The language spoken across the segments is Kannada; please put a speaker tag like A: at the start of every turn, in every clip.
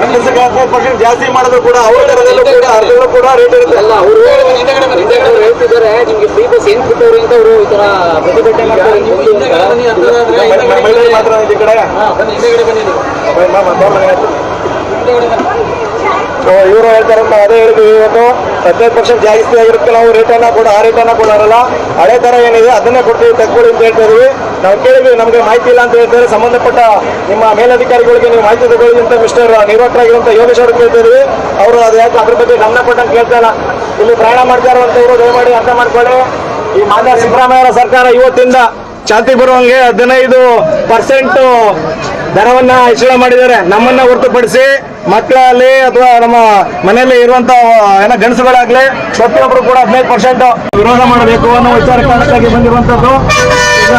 A: ಗಂಡಸರಿಗೆ ಹದಿನೈದು ಪರ್ಸೆಂಟ್ ಜಾಸ್ತಿ ಮಾಡಿದ್ರು ಕೂಡ ಅವ್ರ ದರದಲ್ಲೂ ಕೂಡ ಅರ್ಧಗಳು ಕೂಡ ರೇಟ್ ಇರುತ್ತೆ.
B: ಅಲ್ಲ ಅವರು ಹೇಳ್ತಿದ್ದಾರೆ. ನಿಮ್ಗೆ ಫ್ರೀ ಬಸ್ ಏನ್ ಬಿಟ್ಟವ್ರಿ ಅಂತ ಅವರು ಈ ತರ ಪ್ರತಿಭಟನೆ ಮಾಡ್ತಾರೆ
A: ಮಾತ್ರ ಈ ಕಡೆ. ಇವರು ಹೇಳ್ತಾರೆ ಅದೇ ಹೇಳ್ತೀವಿ ಇವತ್ತು. ಹದಿನೈದು ಪರ್ಸೆಂಟ್ ಜಾಸ್ತಿ ಆಗಿರುತ್ತೆ. ನಾವು ರೇಟನ್ನ ಕೂಡ, ಆ ರೇಟನ್ನ ಕೊಡೋರಲ್ಲ. ಹಳೆ ತರ ಏನಿದೆ, ಅದನ್ನೇ ಕೊಡ್ತೀವಿ ತಗೊಳ್ಳಿ ಅಂತ ಹೇಳ್ತಾ ನಾವು ಕೇಳಿದ್ವಿ, ನಮಗೆ ಮಾಹಿತಿ ಇಲ್ಲ ಅಂತ ಹೇಳ್ತಾರೆ. ಸಂಬಂಧಪಟ್ಟ ನಿಮ್ಮ ಮೇಲಧಿಕಾರಿಗಳಿಗೆ ನೀವು ಮಾಹಿತಿ ತಗೊಳ್ಳಿ ಅಂತ ಮಿಸ್ಟರ್ ನಿರ್ವಾಹಕರಾಗಿರುವಂತ ಯೋಗೇಶ್ ಅವರು ಕೇಳ್ತಾ ಅವರು ಅದು ಯಾಕೆ ಅದ್ರ ಬಗ್ಗೆ ಗಮನ ಕೊಟ್ಟಂಗೆ ಕೇಳ್ತಾ ಇಲ್ಲ. ಇಲ್ಲಿ ಪ್ರಯಾಣ ಮಾಡ್ತಾ ಇವರು, ದಯಮಾಡಿ ಅರ್ಥ ಮಾಡ್ಕೊಳ್ಳಿ. ಈ ಮಾನ್ಯ ಸಿದ್ದರಾಮಯ್ಯ ಸರ್ಕಾರ ಇವತ್ತಿಂದ ಚಾಲ್ತಿ ಬರುವಂಗೆ ಹದಿನೈದು ಪರ್ಸೆಂಟ್ ದರವನ್ನ ಹೆಚ್ಚಳ ಮಾಡಿದ್ದಾರೆ. ನಮ್ಮನ್ನ ಹೊರತುಪಡಿಸಿ ಮಕ್ಕಳಲ್ಲಿ ಅಥವಾ ನಮ್ಮ ಮನೆಯಲ್ಲಿ ಇರುವಂತ ಏನೋ ಗಂಡಸುಗಳಾಗ್ಲಿ, ಪ್ರತಿಯೊಬ್ಬರು ಕೂಡ ಹದಿನೈದು ಪರ್ಸೆಂಟ್ ವಿರೋಧ ಮಾಡಬೇಕು ಅನ್ನೋ ವಿಚಾರ ಕಾರಣಕ್ಕಾಗಿ ಬಂದಿರುವಂತದ್ದು ಈಗ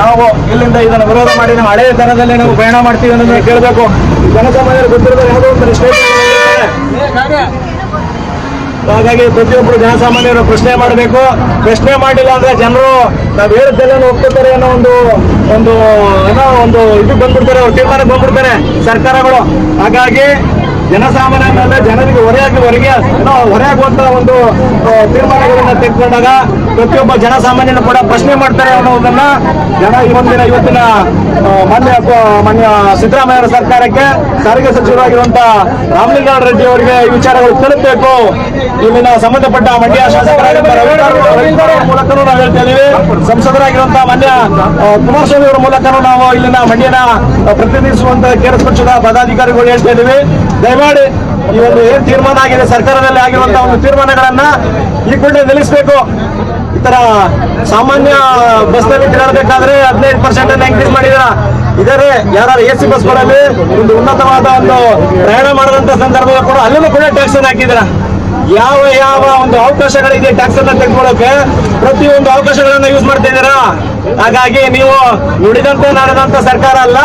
A: ನಾವು ಇಲ್ಲಿಂದ ಇದನ್ನು ವಿರೋಧ ಮಾಡಿ, ನಾವು ಹಳೆಯ ದರದಲ್ಲಿ ನಾವು ಪ್ರಯಾಣ ಮಾಡ್ತೀವಿ ಅನ್ನೋದನ್ನ ಕೇಳಬೇಕು. ಜನಸಾಮಾನ್ಯರು ಗೊತ್ತಿರೋದು ಯಾವುದೋ ಒಂದು ಹಾಗಾಗಿ ಪ್ರತಿಯೊಬ್ಬರು ಜನಸಾಮಾನ್ಯರು ಪ್ರಶ್ನೆ ಮಾಡಬೇಕು. ಪ್ರಶ್ನೆ ಮಾಡಿಲ್ಲ ಅಂದ್ರೆ ಜನರು ನಾವು ಹೇಳಿದ್ದೆಲ್ಲ ಒಪ್ಕೋತಾರೆ ಅನ್ನೋ ಒಂದು ಒಂದು, ಏನೋ ಒಂದು ಇದು ಬಂದ್ಬಿಡ್ತಾರೆ ಅವ್ರು ತೀರ್ಮಾನಕ್ಕೆ ಬಂದ್ಬಿಡ್ತಾರೆ ಸರ್ಕಾರಗಳು. ಹಾಗಾಗಿ ಜನಸಾಮಾನ್ಯರಲ್ಲ ಜನರಿಗೆ ಹೊರೆಯಾಗಿ ಹೊರಗೆ ಹೊರೆಯಾಗುವಂತಹ ಹೊರೆಯಾಗುವಂತ ಒಂದು ತೀರ್ಮಾನಗಳನ್ನ ತೆಗೆದುಕೊಂಡಾಗ ಪ್ರತಿಯೊಬ್ಬ ಜನಸಾಮಾನ್ಯನ ಕೂಡ ಪ್ರಶ್ನೆ ಮಾಡ್ತಾರೆ ಅನ್ನೋದನ್ನ ಜನ ಇವತ್ತಿನ ಇವತ್ತಿನ ಆ, ಮಾನ್ಯ ಮಾನ್ಯ ಸಿದ್ದರಾಮಯ್ಯ ಸರ್ಕಾರಕ್ಕೆ ಸಾರಿಗೆ ಸಚಿವರಾಗಿರುವಂತ ರಾಮಲಿಂಗಾರ ರೆಡ್ಡಿ ಅವರಿಗೆ ಈ ವಿಚಾರಗಳು ತಿಳಿಸಬೇಕು ಇಲ್ಲಿನ ಸಂಬಂಧಪಟ್ಟ ಮಂಡ್ಯ ಶಾಸಕರಾಗಿರುವ ಮೂಲಕನೂ ನಾವು ಹೇಳ್ತಾ ಇದೀವಿ. ಸಂಸದರಾಗಿರುವಂತಹ ಮಾನ್ಯ ಕುಮಾರಸ್ವಾಮಿ ಅವರ ಮೂಲಕನೂ ನಾವು ಇಲ್ಲಿನ ಮಂಡ್ಯನ ಪ್ರತಿನಿಧಿಸುವಂತ ಕೇರಳ ಪಕ್ಷದ ಪದಾಧಿಕಾರಿಗಳು ಹೇಳ್ತಾ ಇದ್ದೀವಿ. ದಯಮಾಡಿ ಈ ಒಂದು ಏನ್ ತೀರ್ಮಾನ ಆಗಿದೆ, ಸರ್ಕಾರದಲ್ಲಿ ಆಗಿರುವಂತಹ ಒಂದು ತೀರ್ಮಾನಗಳನ್ನ ಈ ಕೂಡಲೇ ನಿಲ್ಲಿಸಬೇಕು. ಈ ತರ ಸಾಮಾನ್ಯ ಬಸ್ನಲ್ಲಿ ತಿರುಗಾಡಬೇಕಾದ್ರೆ ಹದಿನೈದು ಪರ್ಸೆಂಟ್ ಅನ್ನ ಇನ್ಕ್ರೀಸ್ ಮಾಡಿದ್ರ? ಇದಾರೆ ಯಾರು ಎ ಸಿ ಬಸ್ಗಳಲ್ಲಿ ಒಂದು ಉನ್ನತವಾದ ಒಂದು ಪ್ರಯಾಣ ಮಾಡುವಂತ ಸಂದರ್ಭದಲ್ಲಿ ಕೂಡ ಅಲ್ಲೂ ಕೂಡ ಟ್ಯಾಕ್ಸ್ ಅನ್ನು ಹಾಕಿದಾರ? ಯಾವ ಯಾವ ಒಂದು ಅವಕಾಶಗಳಿದೆ ಟ್ಯಾಕ್ಸ್ ಅನ್ನ ತೆಗೆದುಕೊಳ್ಳೋಕೆ? ಪ್ರತಿಯೊಂದು ಅವಕಾಶಗಳನ್ನ ಯೂಸ್ ಮಾಡ್ತಾ ಇದ್ದೀರಾ? ಹಾಗಾಗಿ ನೀವು ನುಡಿದಂತೆ ನಡೆದಂತ ಸರ್ಕಾರ ಅಲ್ಲ,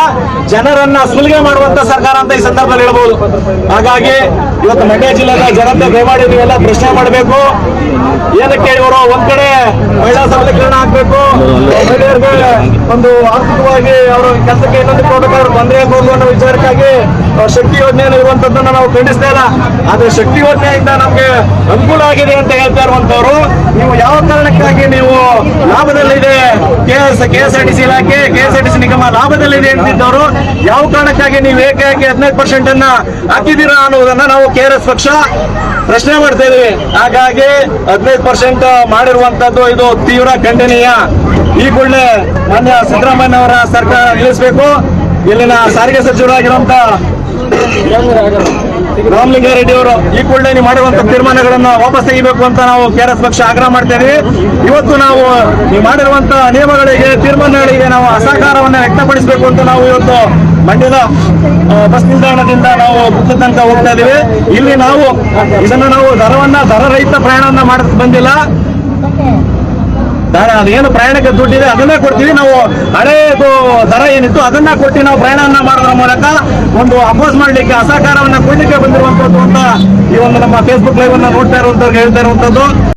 A: ಜನರನ್ನ ಸುಲಿಗೆ ಮಾಡುವಂತ ಸರ್ಕಾರ ಅಂತ ಈ ಸಂದರ್ಭದಲ್ಲಿ ಹೇಳಬಹುದು ಹಾಗಾಗಿ ಇವತ್ತು ಮಂಡ್ಯ ಜಿಲ್ಲೆಯ ಜನತೆ ದಯಮಾಡಿ ನೀವೆಲ್ಲ ಪ್ರಶ್ನೆ ಮಾಡಬೇಕು. ಏನಕ್ಕೆ ಇವರು ಒಂದ್ ಕಡೆ ಮಹಿಳಾ ಸಬಲೀಕರಣ ಆಗ್ಬೇಕು. ಮಹಿಳೆಯರಿಗೆ ಒಂದು ಆರ್ಥಿಕವಾಗಿ ಅವರ ಕೆಲಸಕ್ಕೆ ಇನ್ನೊಂದು ಕೊಡಬೇಕಾದ್ರೆ ತೊಂದರೆ ಆಗ್ಬಹುದು ಅನ್ನೋ ವಿಚಾರಕ್ಕಾಗಿ ಶಕ್ತಿ ಯೋಜನೆ ಇರುವಂತದ್ದನ್ನ ನಾವು ಖಂಡಿಸ್ತಾ ಇಲ್ಲ. ಆದ್ರೆ ಶಕ್ತಿ ಯೋಜನೆಯಿಂದ ನಮ್ಗೆ ಅನುಕೂಲ ಆಗಿದೆ ಅಂತ ಹೇಳ್ತಾ ಇರುವಂತವ್ರು. ನೀವು ಯಾವ ಕಾರಣಕ್ಕಾಗಿ ನೀವು ಲಾಭದಲ್ಲಿದೆ? Yes K S R T C ಇಲಾಖೆ K S R T C ನಿಗಮ ಲಾಭದಲ್ಲಿದೆ ಅಂತಿದ್ದವರು ಯಾವ ಕಾರಣಕ್ಕಾಗಿ ನೀವು ಏಕಾಏಕಿ ಹದಿನೈದು ಪರ್ಸೆಂಟ್ ಅನ್ನ ಹಾಕಿದ್ದೀರಾ ಅನ್ನೋದನ್ನ ನಾವು ಕೆ ಆರ್ ಎಸ್ ಪಕ್ಷ ಪ್ರಶ್ನೆ ಮಾಡ್ತಾ ಹಾಗಾಗಿ ಹದಿನೈದು ಪರ್ಸೆಂಟ್ ಮಾಡಿರುವಂತದ್ದು ಇದು ತೀವ್ರ ಖಂಡನೀಯ. ಈ ಕೂಡಲೇ ಮಾನ್ಯ ಸಿದ್ದರಾಮಯ್ಯ ಅವರ ಸರ್ಕಾರ ನಿಲ್ಲಿಸಬೇಕು. ಇಲ್ಲಿನ ಸಾರಿಗೆ ಸಚಿವರಾಗಿರುವಂತ ರಾಮಲಿಂಗಾರೆಡ್ಡಿ ಅವರು ಈ ಕೂಡಲೇ ನೀವು ಮಾಡಿರುವಂತ ತೀರ್ಮಾನಗಳನ್ನ ವಾಪಸ್ ತೆಗಿಬೇಕು ಅಂತ ನಾವು ಕೆಆರ್ಎಸ್ ಪಕ್ಷ ಆಗ್ರಹ ಮಾಡ್ತಾ ಇದೀವಿ. ಇವತ್ತು ನಾವು ನೀವು ಮಾಡಿರುವಂತ ನಿಯಮಗಳಿಗೆ, ತೀರ್ಮಾನಗಳಿಗೆ ನಾವು ಅಸಹಕಾರವನ್ನ ವ್ಯಕ್ತಪಡಿಸಬೇಕು ಅಂತ ನಾವು ಇವತ್ತು ಮಂಡ್ಯದ ಬಸ್ ನಿಲ್ದಾಣದಿಂದ ನಾವು ಬುದ್ಧ ತನಕ ಹೋಗ್ತಾ ಇದ್ದೀವಿ ಇಲ್ಲಿ ನಾವು ಇದನ್ನ ನಾವು ದರವನ್ನ ದರ ರಹಿತ ಪ್ರಯಾಣವನ್ನ ಮಾಡಕ್ ಬಂದಿಲ್ಲ. ಅದೇನು ಪ್ರಯಾಣಕ್ಕೆ ದುಡ್ಡಿದೆ, ಅದನ್ನೇ ಕೊಡ್ತೀವಿ. ನಾವು ಹಳೆಯದು ದರ ಏನಿತ್ತು, ಅದನ್ನ ಕೊಟ್ಟು ನಾವು ಪ್ರಯಾಣವನ್ನ ಮಾಡೋದ್ರ ಮೂಲಕ ಒಂದು ಅಪೋಸ್ ಮಾಡ್ಲಿಕ್ಕೆ, ಅಸಹಕಾರವನ್ನ ಕೊಡ್ಲಿಕ್ಕೆ ಬಂದಿರುವಂತದ್ದು ಅಂತ ಈ ಒಂದು ನಮ್ಮ ಫೇಸ್ಬುಕ್ ಲೈವ್ ಅನ್ನ ನೋಡ್ತಾ ಇರುವಂತವ್ರಿಗೆ ಹೇಳ್ತಾ ಇರುವಂತದ್ದು.